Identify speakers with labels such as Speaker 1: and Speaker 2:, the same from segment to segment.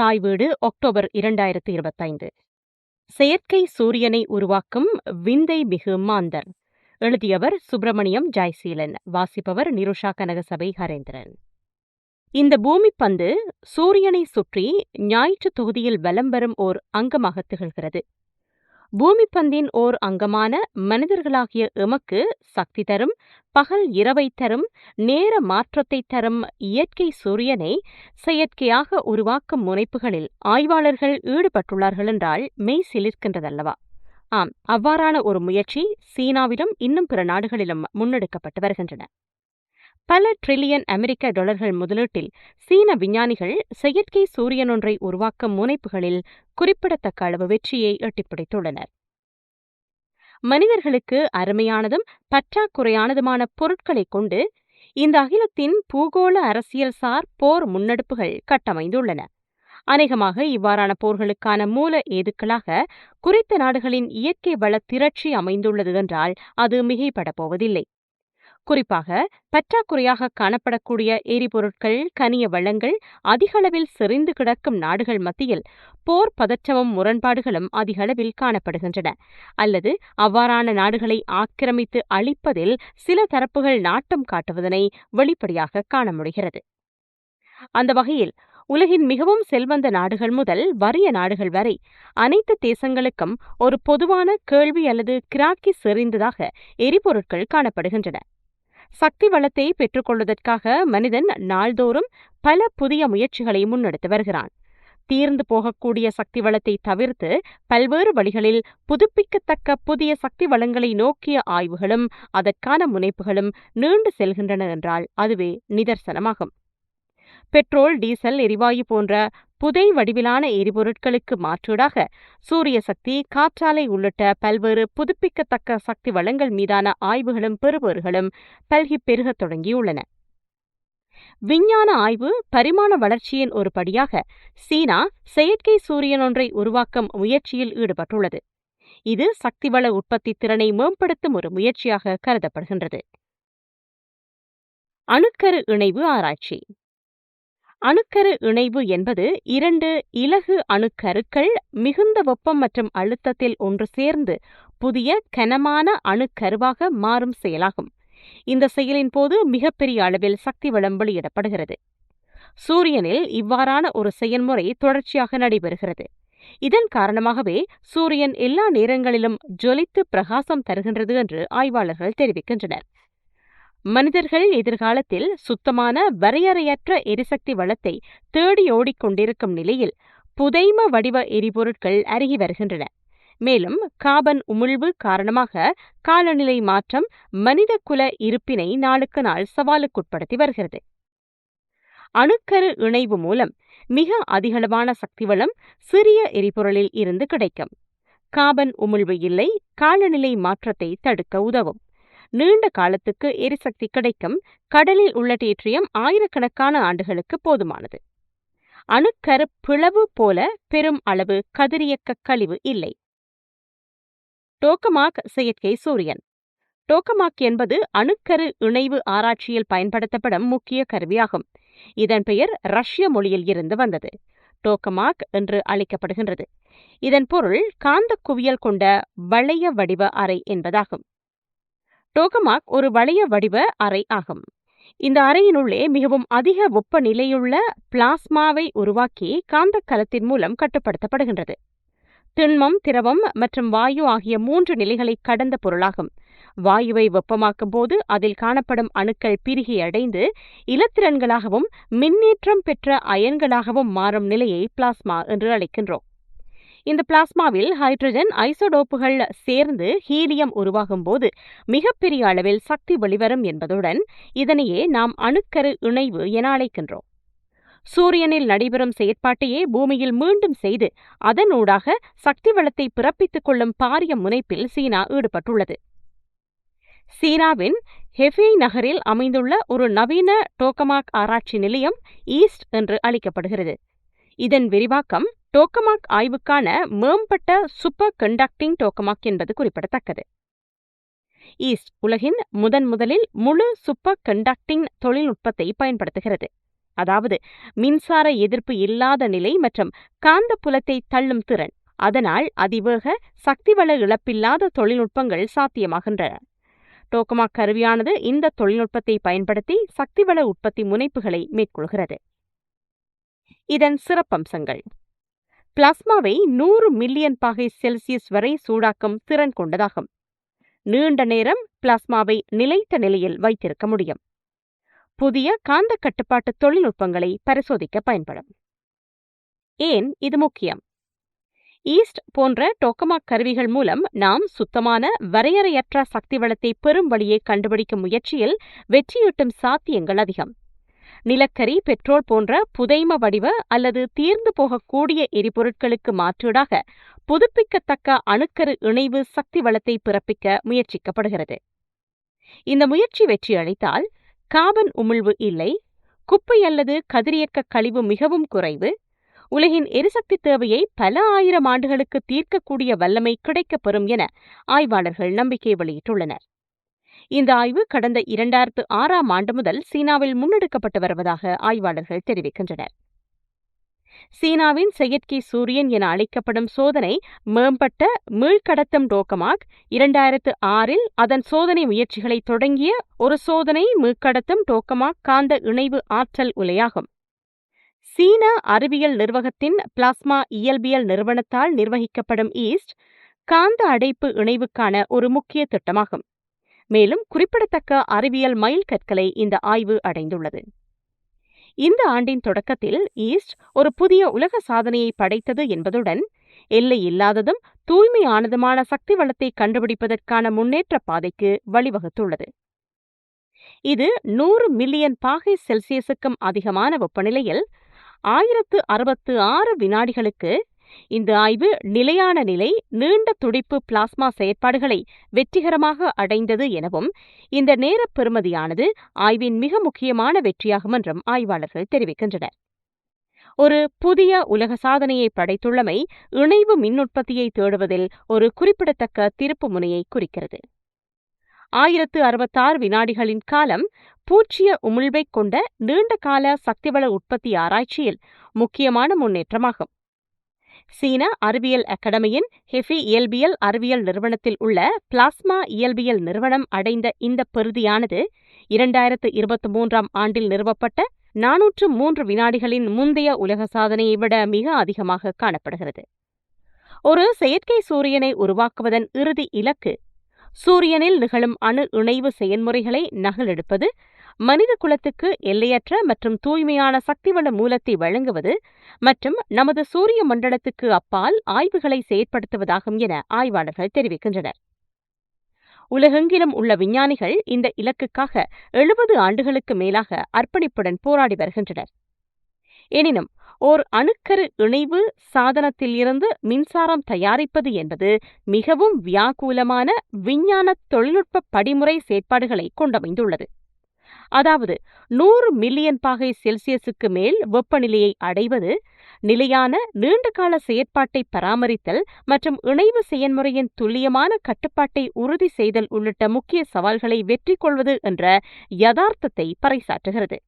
Speaker 1: தாய் வீடு அக்டோபர் இரண்டாயிரத்தி இருபத்தைந்து. செயற்கை சூரியனை உருவாக்கும் விந்தை மிகு மாந்தர். எழுதியவர் சுப்பிரமணியம் ஜெயசீலன். வாசிப்பவர் நிருஷா கனகசபை ஹரேந்திரன். இந்த பூமி பந்து சூரியனை சுற்றி ஞாயிற்று தொகுதியில் வலம் வரும் ஓர் அங்கமாக திகழ்கிறது. பூமிப்பந்தின் ஓர் அங்கமான மனிதர்களாகிய எமக்கு சக்தி தரும் பகல் இரவை தரும் நேர மாற்றத்தை தரும் இயற்கை சூரியனை செயற்கையாக உருவாக்கும் முனைப்புகளில் ஆய்வாளர்கள் ஈடுபட்டுள்ளார்கள் என்றால் மெய் சிலிர்க்கின்றதல்லவா? ஆம் அவ்வாறான ஒரு முயற்சி சீனாவிலும் இன்னும் பிற நாடுகளிலும் முன்னெடுக்கப்பட்டு வருகின்றன. பல டிரில்லியன் அமெரிக்க டாலர்கள் முதலீட்டில் சீன விஞ்ஞானிகள் செயற்கை சூரியன் ஒன்றை உருவாக்கும் முனைப்புகளில் குறிப்பிடத்தக்க அளவு வெற்றியை எட்டிப்பிடித்துள்ளனர் மனிதர்களுக்கு அருமையானதும் பற்றாக்குறையானதுமான பொருட்களைக் கொண்டு இந்த அகிலத்தின் பூகோள அரசியல்சார் போர் முன்னெடுப்புகள் கட்டமைந்துள்ளன. அநேகமாக இவ்வாறான போர்களுக்கான மூல ஏதுக்களாக குறித்த நாடுகளின் இயற்கை வள திரட்சி அமைந்துள்ளது என்றால் அது மிகைப்படப் போவதில்லை. குறிப்பாக பற்றாக்குறையாக காணப்படக்கூடிய எரிபொருட்கள் கனிய வளங்கள் அதிகளவில் செறிந்து கிடக்கும் நாடுகள் மத்தியில் போர் பதற்றமும் முரண்பாடுகளும் அதிகளவில் காணப்படுகின்றன. அல்லது அவ்வாறான நாடுகளை ஆக்கிரமித்து அழிப்பதில் சில தரப்புகள் நாட்டம் காட்டுவதனை வெளிப்படையாக காண முடிகிறது. அந்த வகையில் உலகின் மிகவும் செல்வந்த நாடுகள் முதல் வறிய நாடுகள் வரை அனைத்து தேசங்களுக்கும் ஒரு பொதுவான கேள்வி அல்லது கிராக்கி செறிந்ததாக எரிபொருட்கள் காணப்படுகின்றன. சக்தி வளத்தை பெற்றுக்கொள்வதற்காக மனிதன் நாள்தோறும் பல புதிய முயற்சிகளை முன்னெடுத்து வருகிறான். தீர்ந்து போகக்கூடிய சக்தி வளத்தை தவிர்த்து பல்வேறு வழிகளில் புதுப்பிக்கத்தக்க புதிய சக்தி வளங்களை நோக்கிய ஆய்வுகளும் அதற்கான முனைப்புகளும் நீண்டு செல்கின்றன என்றால் அதுவே நிதர்சனமாகும். பெட்ரோல் டீசல் எரிவாயு போன்ற புதை வடிவிலான எரிபொருட்களுக்கு மாற்றீடாக சூரிய சக்தி காற்றாலை உள்ளிட்ட பல்வேறு புதுப்பிக்கத்தக்க சக்தி வளங்கள் மீதான ஆய்வுகளும் பெறுபேறுகளும் பல்கி பெருகத் தொடங்கியுள்ளன. விஞ்ஞான ஆய்வு பரிமாண வளர்ச்சியின் ஒரு படியாக சீனா செயற்கை சூரியன் ஒன்றை உருவாக்கும் முயற்சியில் ஈடுபட்டுள்ளது. இது சக்திவள உற்பத்தி திறனை மேம்படுத்தும் ஒரு முயற்சியாக கருதப்படுகின்றது. அணுக்கரு இணைவு ஆராய்ச்சி. அணுக்கரு இணைவு என்பது இரண்டு இலகு அணுக்கருக்கள் மிகுந்த வெப்பம் மற்றும் அழுத்தத்தில் ஒன்று சேர்ந்து புதிய கனமான அணுக்கருவாக மாறும் செயலாகும். இந்த செயலின் போது மிகப்பெரிய அளவில் சக்தி வளம் வெளியிடப்படுகிறது. சூரியனில் இவ்வாறான ஒரு செயல்முறை தொடர்ச்சியாக நடைபெறுகிறது. இதன் காரணமாகவே சூரியன் எல்லா நேரங்களிலும் ஜொலித்து பிரகாசம் தருகின்றது என்று ஆய்வாளர்கள் தெரிவிக்கின்றனர். மனிதர்கள் எதிர்காலத்தில் சுத்தமான வரையறையற்ற எரிசக்தி வளத்தை தேடி ஓடிக்கொண்டிருக்கும் நிலையில் புதைம வடிவ எரிபொருட்கள் அருகி வருகின்றன. மேலும் காபன் உமிழ்வு காரணமாக காலநிலை மாற்றம் மனித குல இருப்பினை நாளுக்கு நாள் சவாலுக்குட்படுத்தி வருகிறது. அணுக்கரு இணைவு மூலம் மிக அதிகளவான சக்தி வளம் சிறிய எரிபொருளில் இருந்து கிடைக்கும். காபன் உமிழ்வு இல்லை காலநிலை மாற்றத்தை தடுக்க உதவும். நீண்ட காலத்துக்கு எரிசக்தி கிடைக்கும். கடலில் உள்ள டேட்ரியம் ஆயிரக்கணக்கான ஆண்டுகளுக்கு போதுமானது. அணுக்கரு பிளவு போல பெரும் அளவு கதிரியக்க கழிவு இல்லை. டோக்கமாக் செயற்கை சூரியன். டோக்கமாக் என்பது அணுக்கரு இணைவு ஆராய்ச்சியில் பயன்படுத்தப்படும் முக்கிய கருவியாகும். இதன் பெயர் ரஷ்ய மொழியில் இருந்து வந்தது. டோக்கமாக் என்று அழைக்கப்படுகின்றது. இதன் பொருள் காந்த குவியல் கொண்ட வளைய வடிவ அறை என்பதாகும். டோகமாக் ஒரு வளைய வடிவ அறை ஆகும். இந்த அறையினுள்ளே மிகவும் அதிக வெப்பநிலையுள்ள பிளாஸ்மாவை உருவாக்கி காந்த கலத்தின் மூலம் கட்டுப்படுத்தப்படுகின்றது. திண்மம் திரவம் மற்றும் வாயு ஆகிய மூன்று நிலைகளை கடந்த பொருளாகும். வாயுவை வெப்பமாக்கும் போது அதில் காணப்படும் அணுக்கள் பிரிகி அடைந்து இலத்திரன்களாகவும் மின்னேற்றம் பெற்ற அயன்களாகவும் மாறும் நிலையை பிளாஸ்மா என்று அழைக்கின்றோம். இந்த பிளாஸ்மாவில் ஹைட்ரஜன் ஐசோடோப்புகள் சேர்ந்து ஹீலியம் உருவாகும் போது மிகப்பெரிய அளவில் சக்தி வெளிவரும் என்பதுடன் இதனையே நாம் அணுக்கரு இணைவு என அழைக்கின்றோம். சூரியனில் நடைபெறும் செயற்பாட்டையே பூமியில் மீண்டும் செய்து அதனூடாக சக்தி வளத்தை பிறப்பித்துக் கொள்ளும் பாரிய முனைப்பில் சீனா ஈடுபட்டுள்ளது. சீனாவின் ஹெஃபே நகரில் அமைந்துள்ள ஒரு நவீன டோக்கமாக் ஆராய்ச்சி நிலையம் ஈஸ்ட் என்று அழைக்கப்படுகிறது. இதன் விரிவாக்கம் டோக்கமாக் ஆய்வுக்கான மேம்பட்ட சூப்பர் கண்டக்டிங் டோக்கமாக் என்பது குறிப்பிடத்தக்கது. ஈஸ்ட் உலகின் முதன் முதலில் முழு சூப்பர் கண்டக்டிங் தொழில்நுட்பத்தை பயன்படுத்துகிறது. அதாவது மின்சார எதிர்ப்பு இல்லாத நிலை மற்றும் காந்த புலத்தை தள்ளும் திறன். அதனால் அதிவேக சக்திவள இழப்பில்லாத தொழில்நுட்பங்கள் சாத்தியமாகின்றன. டோக்கமாக் கருவியானது இந்த தொழில்நுட்பத்தை பயன்படுத்தி சக்திவள உற்பத்தி முனைப்புகளை மேற்கொள்கிறது. இதன் சிறப்பம்சங்கள். பிளாஸ்மாவை நூறு மில்லியன் பாகை செல்சியஸ் வரை சூடாக்கும் திறன் கொண்டதாகும். நீண்ட நேரம் பிளாஸ்மாவை நிலைத்த நிலையில் வைத்திருக்க முடியும். புதிய காந்த கட்டுப்பாட்டு தொழில்நுட்பங்களை பரிசோதிக்க பயன்படும். ஏன் இது முக்கியம்? ஈஸ்ட் போன்ற டோக்கமாக் கருவிகள் மூலம் நாம் சுத்தமான வரையறையற்ற சக்தி வளத்தை பெறும் வழியை கண்டுபிடிக்கும் முயற்சியில் வெற்றியூட்டும் சாத்தியங்கள் அதிகம். நிலக்கரி பெட்ரோல் போன்ற புதைம வடிவ அல்லது தீர்ந்து போகக்கூடிய எரிபொருட்களுக்கு மாற்றீடாக புதுப்பிக்கத்தக்க அணுக்கரு இணைவு சக்தி வளத்தை பிறப்பிக்க முயற்சிக்கப்படுகிறது. இந்த முயற்சி வெற்றியளித்தால் காபன் உமிழ்வு இல்லை குப்பை அல்லது கதிரியக்க கழிவு மிகவும் குறைவு உலகின் எரிசக்தி தேவையை பல ஆயிரம் ஆண்டுகளுக்கு தீர்க்கக்கூடிய வல்லமை கிடைக்கப்பெறும் என ஆய்வாளர்கள் நம்பிக்கை வெளியிட்டுள்ளனர். இந்த ஆய்வு கடந்த இரண்டாயிரத்து ஆறாம் ஆண்டு முதல் சீனாவில் முன்னெடுக்கப்பட்டு வருவதாக ஆய்வாளர்கள் தெரிவிக்கின்றனர். சீனாவின் செயற்கை சூரியன் என அழைக்கப்படும் சோதனை மேம்பட்ட மீள்கடத்தும் டோக்கமாக் இரண்டாயிரத்து ஆறில் அதன் சோதனை முயற்சிகளை தொடங்கிய ஒரு சோதனை மீள்கடத்தும் டோக்கமாக் காந்த இணைவு ஆற்றல் உலையாகும். சீன அறிவியல் நிர்வாகத்தின் பிளாஸ்மா இயல்பியல் நிறுவனத்தால் நிர்வகிக்கப்படும் ஈஸ்ட் காந்த அடைப்பு இணைவுக்கான ஒரு முக்கிய திட்டமாகும். மேலும் குறிப்பிடத்தக்க அறிவியல் மைல் கற்களை இந்த ஆய்வு அடைந்துள்ளது. இந்த ஆண்டின் தொடக்கத்தில் ஈஸ்ட் ஒரு புதிய உலக சாதனையை படைத்தது என்பதுடன் எல்லை இல்லாததும் தூய்மையானதுமான சக்தி வளத்தை கண்டுபிடிப்பதற்கான முன்னேற்ற பாதைக்கு வழிவகுத்துள்ளது. இது நூறு மில்லியன் பாகை செல்சியஸுக்கும் அதிகமான வெப்பநிலையில் ஆயிரத்து அறுபத்து ஆறு வினாடிகளுக்கு இந்த ஆய்வு நிலையான நிலை நீண்ட துடிப்பு பிளாஸ்மா செயற்பாடுகளை வெற்றிகரமாக அடைந்தது எனவும் இந்த நேர பெறுமதியானது ஆய்வின் மிக முக்கியமான வெற்றியாகும் என்றும் ஆய்வாளர்கள் தெரிவிக்கின்றனர். ஒரு புதிய உலக சாதனையை படைத்துள்ளமை இணைவு மின்னுற்பத்தியை தேடுவதில் ஒரு குறிப்பிடத்தக்க திருப்பு முனையை குறிக்கிறது. ஆயிரத்து அறுபத்தாறு வினாடிகளின் காலம் பூச்சிய உமிழ்வைக் கொண்ட நீண்டகால சக்திவள உற்பத்தி ஆராய்ச்சியில் முக்கியமான முன்னேற்றமாகும். சீன அறிவியல் அகாடமியின் ஹெஃபி இயல்பியல் அறிவியல் நிறுவனத்தில் உள்ள பிளாஸ்மா இயல்பியல் நிறுவனம் அடைந்த இந்த பெறுதியானது இரண்டாயிரத்து இருபத்தி மூன்றாம் ஆண்டில் நிறுவப்பட்ட நானூற்று மூன்று வினாடிகளின் முந்தைய உலக சாதனையை விட மிக அதிகமாக காணப்படுகிறது. ஒரு செயற்கை சூரியனை உருவாக்குவதன் இறுதி இலக்கு சூரியனில் நிகழும் அணு இணைவு செயன்முறைகளை நகலெடுப்பது மனித குலத்துக்கு எல்லையற்ற மற்றும் தூய்மையான சக்திவள மூலத்தை வழங்குவது மற்றும் நமது சூரிய மண்டலத்துக்கு அப்பால் ஆய்வுகளை செயற்படுத்துவதாகும் என ஆய்வாளர்கள் தெரிவிக்கின்றனர். உலகெங்கிலும் உள்ள விஞ்ஞானிகள் இந்த இலக்குக்காக எழுபது ஆண்டுகளுக்கு மேலாக அர்ப்பணிப்புடன் போராடி வருகின்றனர். எனினும் ஓர் அணுக்கரு இணைவு சாதனத்தில் இருந்து மின்சாரம் தயாரிப்பது என்பது மிகவும் வியாக்கூலமான விஞ்ஞான தொழில்நுட்ப படிமுறை செயற்பாடுகளை கொண்டமைந்துள்ளது. அதாவது நூறு மில்லியன் பாகை செல்சியஸுக்கு மேல் வெப்பநிலையை அடைவது நிலையான நீண்டகால செயற்பாட்டை பராமரித்தல் மற்றும் இணைவு செயன்முறையின் துல்லியமான கட்டுப்பாட்டை உறுதி செய்தல் உள்ளிட்ட முக்கிய சவால்களை வெற்றி கொள்வது என்ற யதார்த்தத்தை பறைசாற்றுகிறது.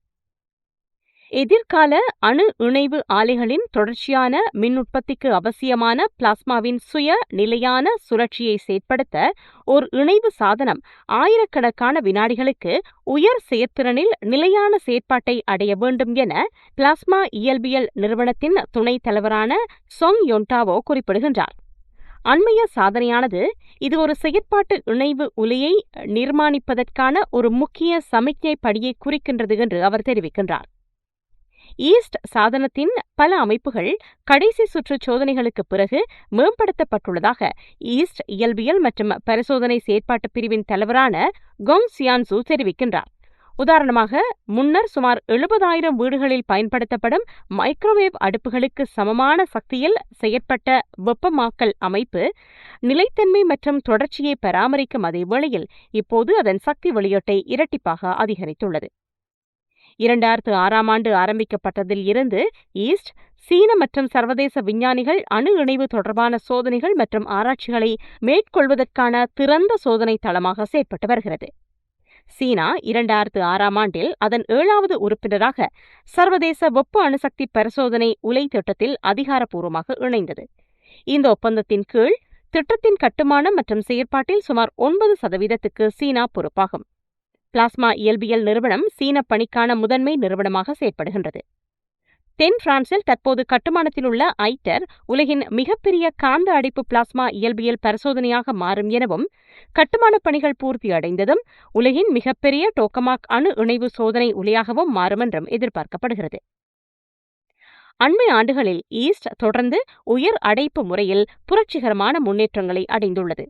Speaker 1: எதிர்கால அணு இணைவு ஆலைகளின் தொடர்ச்சியான மின் உற்பத்திக்கு அவசியமான பிளாஸ்மாவின் சுய நிலையான சுழற்சியை செயற்படுத்த ஒரு இணைவு சாதனம் ஆயிரக்கணக்கான வினாடிகளுக்கு உயர் செயற்திறனில் நிலையான செயற்பாட்டை அடைய வேண்டும் என பிளாஸ்மா இயல்பியல் நிறுவனத்தின் துணைத் தலைவரான சொங் யொன்டாவோ குறிப்பிடுகின்றார். அண்மைய சாதனையானது இது ஒரு செயற்பாட்டு இணைவு உலையை நிர்மாணிப்பதற்கான ஒரு முக்கிய சமிக்ஞை படியை குறிக்கின்றது என்று அவர் தெரிவிக்கின்றார். ஈஸ்ட் சாதனத்தின் பல அமைப்புகள் கடைசி சுற்று சோதனைகளுக்கு பிறகு மேம்படுத்தப்பட்டுள்ளதாக ஈஸ்ட் இயல்பியல் மற்றும் பரிசோதனை செயற்பாட்டு பிரிவின் தலைவரான கொங் சியான்சு தெரிவிக்கின்றார். உதாரணமாக முன்னர் சுமார் எழுபதாயிரம் வீடுகளில் பயன்படுத்தப்படும் மைக்ரோவேவ் அடுப்புகளுக்கு சமமான சக்தியில் செயற்பட்ட வெப்பமாக்கல் அமைப்பு நிலைத்தன்மை மற்றும் தொடர்ச்சியை பராமரிக்கும் அதே வேளையில் இப்போது அதன் சக்தி வெளியீட்டை இரட்டிப்பாக அதிகரித்துள்ளது. இரண்டாயிரத்து ஆறாம் ஆண்டு ஆரம்பிக்கப்பட்டதில் இருந்து ஈஸ்ட் சீன மற்றும் சர்வதேச விஞ்ஞானிகள் அணு இணைவு தொடர்பான சோதனைகள் மற்றும் ஆராய்ச்சிகளை மேற்கொள்வதற்கான திறந்த சோதனை தளமாக செயற்பட்டு வருகிறது. சீனா இரண்டாயிரத்து ஆறாம் ஆண்டில் அதன் ஏழாவது உறுப்பினராக சர்வதேச வெப்ப அணுசக்தி பரிசோதனை உலை திட்டத்தில் அதிகாரப்பூர்வமாக இணைந்தது. இந்த ஒப்பந்தத்தின் கீழ் திட்டத்தின் கட்டுமானம் மற்றும் செயற்பாட்டில் சுமார் ஒன்பது சதவீதத்துக்கு சீனா பொறுப்பாகும். பிளாஸ்மா இயல்பியல் நிறுவனம் சீன பணிக்கான முதன்மை நிறுவனமாக செயற்படுகின்றது. தென் பிரான்சில் தற்போது கட்டுமானத்தில் உள்ள ஐட்டர் உலகின் மிகப்பெரிய காந்த அடைப்பு பிளாஸ்மா இயல்பியல் பரிசோதனையாக மாறும் எனவும் கட்டுமானப் பணிகள் பூர்த்தி அடைந்ததும் உலகின் மிகப்பெரிய டோக்கமாக் அணு இணைவு சோதனை உலையாகவும் மாறும் என்றும் எதிர்பார்க்கப்படுகிறது. அண்மை ஆண்டுகளில் ஈஸ்ட் தொடர்ந்து உயர் அடைப்பு முறையில் புரட்சிகரமான முன்னேற்றங்களை அடைந்துள்ளது.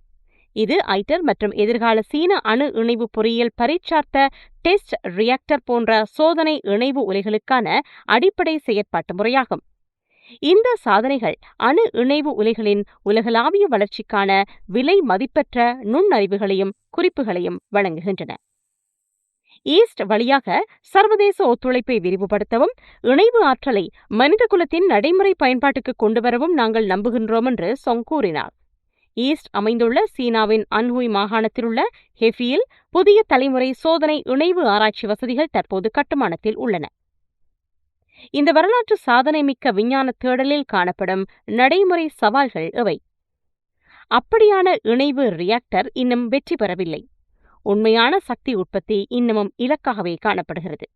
Speaker 1: இது ஐட்டர் மற்றும் எதிர்கால சீன அணு இணைவு பொறியியல் பரீட்சார்த்த டெஸ்ட் ரியாக்டர் போன்ற சோதனை இணைவு உலைகளுக்கான அடிப்படை செயற்பாட்டு முறையாகும். இந்த சாதனைகள் அணு இணைவு உலைகளின் உலகளாவிய வளர்ச்சிக்கான விலை மதிப்பற்ற நுண்ணறிவுகளையும் குறிப்புகளையும் வழங்குகின்றன. ஈஸ்ட் வழியாக சர்வதேச ஒத்துழைப்பை விரிவுபடுத்தவும் இணைவு ஆற்றலை மனிதகுலத்தின் நடைமுறை பயன்பாட்டுக்கு கொண்டுவரவும் நாங்கள் நம்புகின்றோம் என்று சொங் கூறினார். ஈஸ்ட் அமைந்துள்ள சீனாவின் அன்ஹுய் மாகாணத்தில் உள்ள ஹெஃபியில் புதிய தலைமுறை சோதனை இணைவு ஆராய்ச்சி வசதிகள் தற்போது கட்டுமானத்தில் உள்ளன. இந்த வரலாற்று சாதனை மிக்க விஞ்ஞான தேடலில் காணப்படும் நடைமுறை சவால்கள் எவை அப்படியான இணைவு ரியாக்டர் இன்னும் வெற்றி பெறவில்லை. உண்மையான சக்தி உற்பத்தி இன்னமும் இலக்காகவே காணப்படுகிறது.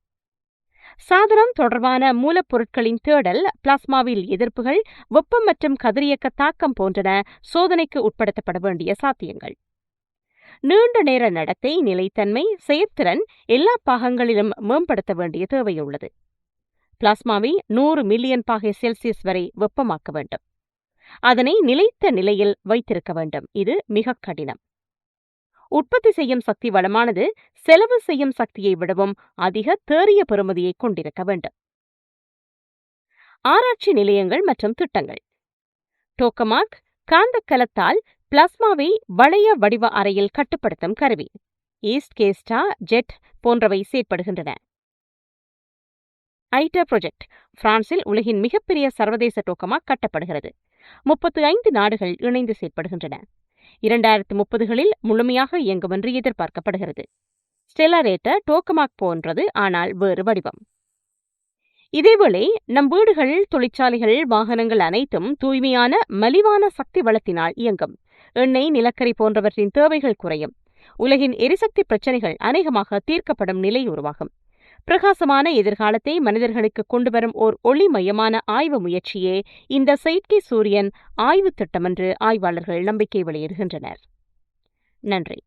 Speaker 1: சாதனம் தொடர்பான மூலப்பொருட்களின் தேடல் பிளாஸ்மாவில் எதிர்ப்புகள் வெப்பம் மற்றும் கதிரியக்க தாக்கம் போன்றன சோதனைக்கு உட்படுத்தப்பட வேண்டிய சாத்தியங்கள். நீண்ட நேர நடத்தை நிலைத்தன்மை செயற்திறன் எல்லா பாகங்களிலும் மேம்படுத்த வேண்டிய தேவையுள்ளது. பிளாஸ்மாவை நூறு மில்லியன் பாகை செல்சியஸ் வரை வெப்பமாக்க வேண்டும். அதனை நிலைத்த நிலையில் வைத்திருக்க வேண்டும். இது மிக கடினம். உற்பத்தி செய்யும் சக்தி வளமானது செலவு செய்யும் சக்தியை விடவும் அதிக தேறிய பெறுமதியை கொண்டிருக்க வேண்டும். ஆராய்ச்சி நிலையங்கள் மற்றும் திட்டங்கள். டோக்கமாக் காந்தக்கலத்தால் பிளாஸ்மாவை வளைய வடிவ அறையில் கட்டுப்படுத்தும் கருவி ஈஸ்ட் கேஸ்டா ஜெட் போன்றவை செயற்படுகின்றன. ஐட்டர் ப்ரொஜெக்ட் பிரான்சில் உலகின் மிகப்பெரிய சர்வதேச டோக்கமாக கட்டப்படுகிறது. முப்பத்து ஐந்து நாடுகள் இணைந்து செயற்படுகின்றன. இரண்டாயிரத்து முப்பதுகளில் முழுமையாக இயங்கும் என்று எதிர்பார்க்கப்படுகிறது ஸ்டெலாரேட்டர் டோக்கமாக் போன்றது ஆனால் வேறு வடிவம். இதேவேளை நம் வீடுகள் தொழிற்சாலைகள் வாகனங்கள் அனைத்தும் தூய்மையான மலிவான சக்தி வளத்தினால் இயங்கும். எண்ணெய் நிலக்கரி போன்றவற்றின் தேவைகள் குறையும். உலகின் எரிசக்தி பிரச்சினைகள் அநேகமாக தீர்க்கப்படும் நிலை உருவாகும். பிரகாசமான எதிர்காலத்தை மனிதர்களுக்கு கொண்டுவரும் ஓர் ஒளிமயமான ஆய்வு முயற்சியே இந்த செயற்கை சூரியன் ஆய்வு திட்டம் என்று ஆய்வாளர்கள் நம்பிக்கை வெளியிடுகின்றனர். நன்றி.